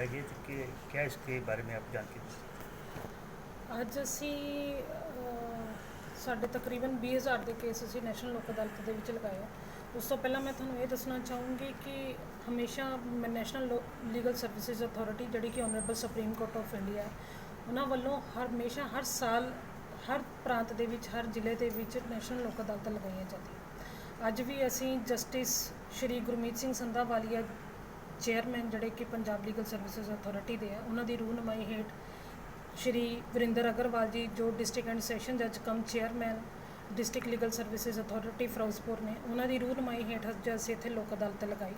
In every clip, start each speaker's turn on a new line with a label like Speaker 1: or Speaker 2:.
Speaker 1: लगाई गई तो कि क्या इसके बारे में आप जानते हैं
Speaker 2: ਅੱਜ ਅਸੀਂ ਅਹ, ਸਾਡੇ ਤਕਰੀਬਨ 20000 ਦੇ ਕੇਸ ਅਸੀਂ ਨੈਸ਼ਨਲ ਲੋਕ ਅਦਾਲਤ ਦੇ ਵਿੱਚ ਲਗਾਏ ਆ। ਉਸ ਤੋਂ ਪਹਿਲਾਂ ਮੈਂ ਤੁਹਾਨੂੰ ਇਹ ਦੱਸਣਾ ਚਾਹੂੰਗੀ ਕਿ ਹਮੇਸ਼ਾ ਮੈਂ ਨੈਸ਼ਨਲ ਲੀਗਲ ਸਰਵਿਸਿਜ਼ ਅਥਾਰਟੀ ਜਿਹੜੀ ਕਿ honourable supreme court of India ਹੈ ਉਹਨਾਂ ਵੱਲੋਂ ਹਰ ਹਮੇਸ਼ਾ ਹਰ ਸਾਲ ਹਰ ਪ੍ਰਾਂਤ ਦੇ ਵਿੱਚ ਹਰ ਜ਼ਿਲ੍ਹੇ ਦੇ ਵਿੱਚ ਨੈਸ਼ਨਲ ਲੋਕ ਅਦਾਲਤ ਲਗਾਈਆਂ ਜਾਂਦੀਆਂ ਅੱਜ ਵੀ ਅਸੀਂ ਜਸਟਿਸ ਸ਼੍ਰੀ ਗੁਰਮੀਤ ਸਿੰਘ ਸੰਧਾਵਾਲੀਆ ਚੇਅਰਮੈਨ ਜਿਹੜੇ ਕਿ ਪੰਜਾਬ ਲੀਗਲ ਸਰਵਿਸਿਜ਼ ਅਥਾਰਟੀ ਦੇ ਆ, ਉਹਨਾਂ ਦੀ ਰੂਹਨਮਾਈ ਹੇਠ ਸ਼੍ਰੀ ਵਰਿੰਦਰ ਅਗਰਵਾਲ ਜੀ, ਜੋ ਡਿਸਟ੍ਰਿਕਟ ਐਂਡ ਸੈਸ਼ਨ ਜੱਜ cum chairman, district legal services authority Ferozepur ਨੇ, ਉਹਨਾਂ ਦੀ ਰੂਹਨਮਾਈ ਹੇਠ ਅੱਜ ਅਸੀਂ ਇੱਥੇ ਲੋਕ ਅਦਾਲਤ ਲਗਾਈ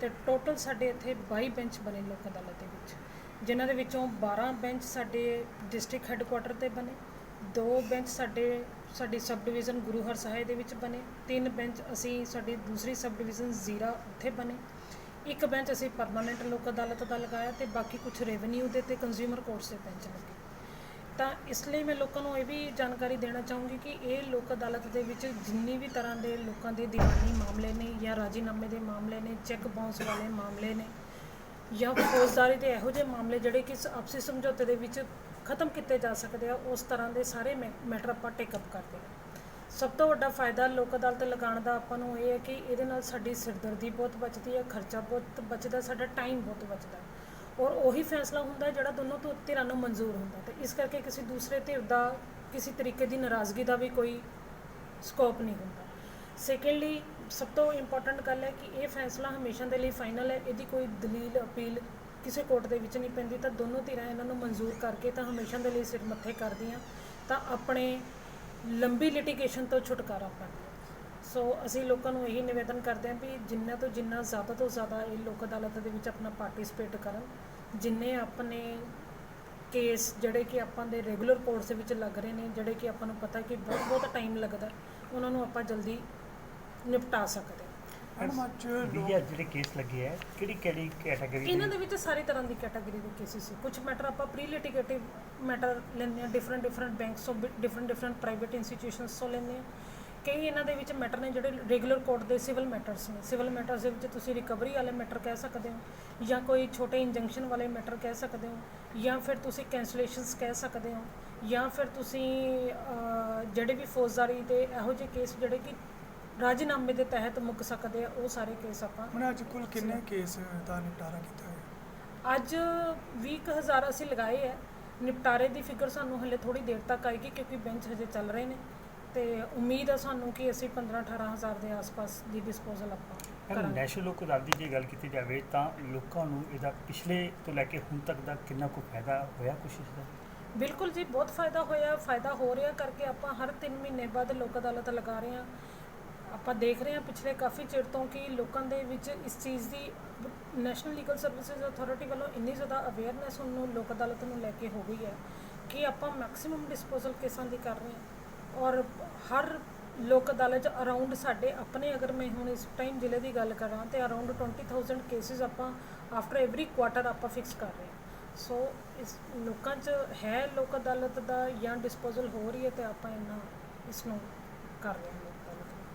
Speaker 2: ਤੇ ਟੋਟਲ ਸਾਡੇ ਇੱਥੇ 22 ਬੈਂਚ ਬਣੇ ਲੋਕ ਅਦਾਲਤ ਦੇ ਵਿੱਚ, ਜਿਨ੍ਹਾਂ ਦੇ ਵਿੱਚੋਂ 12 ਬੈਂਚ ਸਾਡੇ ਡਿਸਟ੍ਰਿਕਟ ਹੈੱਡਕੁਆਟਰ ਤੇ ਬਣੇ, ਦੋ ਬੈਂਚ ਸਾਡੇ, ਸਾਡੀ ਸਬ ਡਿਵੀਜ਼ਨ ਗੁਰੂ ਹਰ ਹਰਸਹਾਏ ਦੇ ਵਿੱਚ ਬਣੇ, ਤਿੰਨ ਬੈਂਚ ਅਸੀਂ ਸਾਡੀ ਦੂਸਰੀ ਸਬ ਡਿਵੀਜ਼ਨ ਜ਼ੀਰਾ ਉੱਥੇ ਬਣੇ ਇੱਕ ਬੈਂਚ ਅਸੀਂ ਪਰਮਾਨੈਂਟ ਲੋਕ ਅਦਾਲਤ ਦਾ ਲਗਾਇਆ ਤੇ ਬਾਕੀ ਕੁਝ ਰੈਵਨਿਊ ਦੇ ਤੇ ਕੰਜ਼ਿਊਮਰ ਕੋਰਟਸ ਦੇ ਬੈਂਚ ਲੱਗੇ। ਤਾਂ ਇਸ ਲਈ ਮੈਂ ਲੋਕਾਂ ਨੂੰ ਇਹ ਵੀ ਜਾਣਕਾਰੀ ਦੇਣਾ ਚਾਹੂੰਗੀ ਕਿ ਇਹ ਲੋਕ ਅਦਾਲਤ ਦੇ ਵਿੱਚ ਜਿੰਨੀ ਵੀ ਤਰ੍ਹਾਂ ਦੇ ਲੋਕਾਂ ਦੇ ਦੀਵਾਨੀ ਮਾਮਲੇ ਨੇ ਜਾਂ ਰਾਜੀਨਾਮੇ ਦੇ ਮਾਮਲੇ ਨੇ ਚੈੱਕ ਬਾਉਂਸ ਵਾਲੇ ਮਾਮਲੇ ਨੇ, ਜਾਂ ਫੌਜਦਾਰੀ ਦੇ ਇਹੋ ਜਿਹੇ ਮਾਮਲੇ ਜਿਹੜੇ ਕਿ ਆਪਸੀ ਸਮਝੌਤੇ ਦੇ ਵਿੱਚ ਖਤਮ ਕੀਤੇ ਜਾ ਸਕਦੇ ਆ, ਉਸ ਤਰ੍ਹਾਂ ਦੇ ਸਾਰੇ ਮੈਟਰ ਆਪਾਂ ਟੇਕ ਅਪ ਕਰਦੇ ਹਾਂ ਸਭ ਤੋਂ ਵੱਡਾ ਫਾਇਦਾ ਲੋਕ ਅਦਾਲਤ ਲਗਾਉਣ ਦਾ ਆਪਾਂ ਨੂੰ ਇਹ ਹੈ ਕਿ ਇਹਦੇ ਨਾਲ ਸਾਡੀ ਸਿਰਦਰਦੀ ਬਹੁਤ ਬਚਦੀ ਹੈ, ਖਰਚਾ ਬਹੁਤ ਬਚਦਾ, ਸਾਡਾ ਟਾਈਮ ਬਹੁਤ ਬਚਦਾ ਔਰ ਉਹੀ ਫੈਸਲਾ ਹੁੰਦਾ ਜਿਹੜਾ ਦੋਨੋਂ ਧਿ- ਧਿਰਾਂ ਨੂੰ ਮਨਜ਼ੂਰ ਹੁੰਦਾ ਤੇ ਇਸ ਕਰਕੇ ਕਿਸੇ ਦੂਸਰੇ ਧਿਰ ਦਾ ਕਿਸੇ ਤਰੀਕੇ ਦੀ ਨਾਰਾਜ਼ਗੀ ਦਾ ਵੀ ਕੋਈ ਸਕੋਪ ਨਹੀਂ ਹੁੰਦਾ। ਸੈਕੰਡਲੀ ਸਭ ਤੋਂ ਇੰਪੋਰਟੈਂਟ ਗੱਲ ਹੈ ਕਿ ਇਹ ਫੈਸਲਾ ਹਮੇਸ਼ਾ ਦੇ ਲਈ ਫਾਈਨਲ ਹੈ। ਇਹਦੀ ਕੋਈ ਦਲੀਲ, ਅਪੀਲ ਕਿਸੇ ਕੋਰਟ ਦੇ ਵਿੱਚ ਨਹੀਂ ਪੈਂਦੀ। ਤਾਂ ਦੋਨੋਂ ਧਿਰਾਂ ਇਹਨਾਂ ਨੂੰ ਮਨਜ਼ੂਰ ਕਰਕੇ ਤਾਂ ਹਮੇਸ਼ਾ ਦੇ ਲਈ ਸਿਰ ਮੱਥੇ ਕਰਦੀਆਂ। ਤਾਂ ਆਪਣੇ ਲੰਬੀ ਲਿਟੀਗੇਸ਼ਨ ਤੋਂ ਛੁਟਕਾਰਾ ਪਾਉਂਦੀਆਂ ਸੋ ਅਸੀਂ ਲੋਕਾਂ ਨੂੰ ਇਹੀ ਨਿਵੇਦਨ ਕਰਦੇ ਹਾਂ ਵੀ ਜਿੰਨਾ ਤੋਂ ਜਿੰਨਾ ਜ਼ਿਆਦਾ ਤੋਂ ਜ਼ਿਆਦਾ ਇਹ ਲੋਕ ਅਦਾਲਤ ਦੇ ਵਿੱਚ ਆਪਣਾ ਪਾਰਟਿਸਿਪੇਟ ਕਰਨ, ਜਿੰਨੇ ਆਪਣੇ ਕੇਸ ਜਿਹੜੇ ਕਿ ਆਪਾਂ ਦੇ ਰੈਗੂਲਰ ਕੋਰਸ ਦੇ ਵਿੱਚ ਲੱਗ ਰਹੇ ਨੇ, ਜਿਹੜੇ ਕਿ ਆਪਾਂ ਨੂੰ ਪਤਾ ਕਿ ਬਹੁਤ ਬਹੁਤ ਟਾਈਮ ਲੱਗਦਾ, ਉਹਨਾਂ ਨੂੰ ਆਪਾਂ ਜਲਦੀ ਨਿਪਟਾ ਸਕਦੇ
Speaker 3: ਮੈਡਮ ਅੱਜ
Speaker 1: ਵੀਜ਼ਾ ਜਿਹੜੇ ਕੇਸ ਲੱਗੇ ਹੈ ਕਿਹੜੀ ਕਿਹੜੀ ਕੈਟਾਗਰੀ
Speaker 2: ਇਹਨਾਂ ਦੇ? ਵਿੱਚ ਸਾਰੀ ਤਰ੍ਹਾਂ ਦੀ ਕੈਟਾਗਰੀ ਦੇ ਕੇਸਿਸ ਸੀ ਕੁਝ ਮੈਟਰ ਆਪਾਂ ਪ੍ਰੀ ਲਿਟੀਗੇਟਿਵ ਮੈਟਰ ਲੈਂਦੇ ਆ ਡਿਫਰੈਂਟ ਡਿਫਰੈਂਟ ਬੈਂਕਸ ਤੋਂ ਡਿਫਰੈਂਟ ਡਿਫਰੈਂਟ ਪ੍ਰਾਈਵੇਟ ਇੰਸਟੀਟਿਊਸ਼ਨਸ ਤੋਂ ਲੈਂਦੇ ਆ ਕਈ ਇਹਨਾਂ ਦੇ ਵਿੱਚ ਮੈਟਰ ਨੇ ਜਿਹੜੇ ਰੈਗੂਲਰ ਕੋਰਟ ਦੇ ਸਿਵਲ ਮੈਟਰਸ ਨੇ। ਸਿਵਲ ਮੈਟਰਸ ਦੇ ਵਿੱਚ ਤੁਸੀਂ ਰਿਕਵਰੀ ਵਾਲੇ ਮੈਟਰ ਕਹਿ ਸਕਦੇ ਹੋ ਜਾਂ ਕੋਈ ਛੋਟੇ ਇੰਜੰਕਸ਼ਨ ਵਾਲੇ ਮੈਟਰ ਕਹਿ ਸਕਦੇ ਹੋ ਜਾਂ ਫਿਰ ਤੁਸੀਂ ਕੈਂਸਲੇਸ਼ਨਸ ਕਹਿ ਸਕਦੇ ਹੋ ਜਾਂ ਫਿਰ ਤੁਸੀਂ ਜਿਹੜੇ ਵੀ ਫੌਜਦਾਰੀ ਦੇ ਇਹੋ ਜਿਹੇ ਕੇਸ ਜਿਹੜੇ ਕਿ ਰਾਜੀਨਾਮੇ ਦੇ ਤਹਿਤ ਮੁੱਕ ਸਕਦੇ ਆ ਉਹ ਸਾਰੇ ਕੇਸ ਆਪਾਂ
Speaker 3: ਮੈਡਮ ਅੱਜ ਕੁੱਲ ਕਿੰਨੇ ਕੇਸ ਦਾ ਨਿਪਟਾਰਾ ਕੀਤਾ ਹੈ
Speaker 2: ਅੱਜ 20000 ਅਸੀਂ ਲਗਾਏ ਹੈ ਨਿਪਟਾਰੇ ਦੀ ਫਿਗਰ ਸਾਨੂੰ ਹਲੇ ਥੋੜੀ ਦੇਰ ਤੱਕ ਆਏਗੀ ਕਿਉਂਕਿ ਬੈਂਚ ਹਜੇ ਚੱਲ ਰਹੇ ਨੇ ਤੇ ਉਮੀਦ ਹੈ ਸਾਨੂੰ ਕਿ ਅਸੀਂ 15 18000 ਦੇ ਆਸ-ਪਾਸ ਦੀ ਡਿਸਪੋਜ਼ਲ ਆਪਾਂ ਕਰਾਂਗੇ।
Speaker 1: ਨੈਸ਼ਨਲ ਲੋਕ ਅਦਾਲਤ ਦੀ ਜੇ ਗੱਲ ਕੀਤੀ ਜਾਵੇ ਤਾਂ ਲੋਕਾਂ ਨੂੰ ਇਹਦਾ ਪਿਛਲੇ ਤੋਂ ਲੈ ਕੇ ਹੁਣ ਤੱਕ ਦਾ ਕਿੰਨਾ ਕੁ ਫਾਇਦਾ ਹੋਇਆ ਕੁਛ ਇਸ ਦਾ?
Speaker 2: ਬਿਲਕੁਲ ਜੀ ਬਹੁਤ ਫਾਇਦਾ ਹੋਇਆ ਫਾਇਦਾ ਹੋ ਰਿਹਾ ਕਰਕੇ ਆਪਾਂ ਹਰ 3 ਮਹੀਨੇ ਬਾਅਦ ਲੋਕ ਅਦਾਲਤ ਲਗਾ ਰਹੇ ਹਾਂ। ਆਪਾਂ ਦੇਖ ਰਹੇ ਹਾਂ ਪਿਛਲੇ ਕਾਫੀ ਚਿਰ ਤੋਂ ਕਿ ਲੋਕਾਂ ਦੇ ਵਿੱਚ ਇਸ ਚੀਜ਼ ਦੀ ਨੈਸ਼ਨਲ ਲੀਗਲ ਸਰਵਿਸਿਜ਼ ਅਥਾਰਟੀ ਵੱਲੋਂ ਇੰਨੀ ਜ਼ਿਆਦਾ ਅਵੇਅਰਨੈਸ ਉਹਨੂੰ ਲੋਕ ਅਦਾਲਤ ਨੂੰ ਲੈ ਕੇ ਹੋ ਗਈ ਹੈ ਕਿ ਆਪਾਂ ਮੈਕਸਿਮਮ ਡਿਸਪੋਜ਼ਲ ਕੇਸਾਂ ਦੀ ਕਰ ਰਹੇ ਹਾਂ। ਔਰ ਹਰ ਲੋਕ ਅਦਾਲਤ 'ਚ ਅਰਾਊਂਡ ਸਾਡੇ ਆਪਣੇ, ਅਗਰ ਮੈਂ ਹੁਣ ਇਸ ਟਾਈਮ ਜ਼ਿਲ੍ਹੇ ਦੀ ਗੱਲ ਕਰਾਂ ਤੇ ਅਰਾਊਂਡ 20000 ਕੇਸਿਸ ਆਪਾਂ ਆਫਟਰ ਐਵਰੀ ਕੁਆਟਰ ਆਪਾਂ ਫਿਕਸ ਕਰ ਰਹੇ ਹਾਂ। ਸੋ ਇਸ ਲੋਕਾਂ 'ਚ ਹੈ ਲੋਕ ਅਦਾਲਤ ਦਾ ਜਾਂ ਡਿਸਪੋਜ਼ਲ ਹੋ ਰਹੀ ਹੈ ਤੇ ਆਪਾਂ ਇੰਨਾ ਇਸ ਨੂੰ ਕਰ ਰਹੇ ਹਾਂ।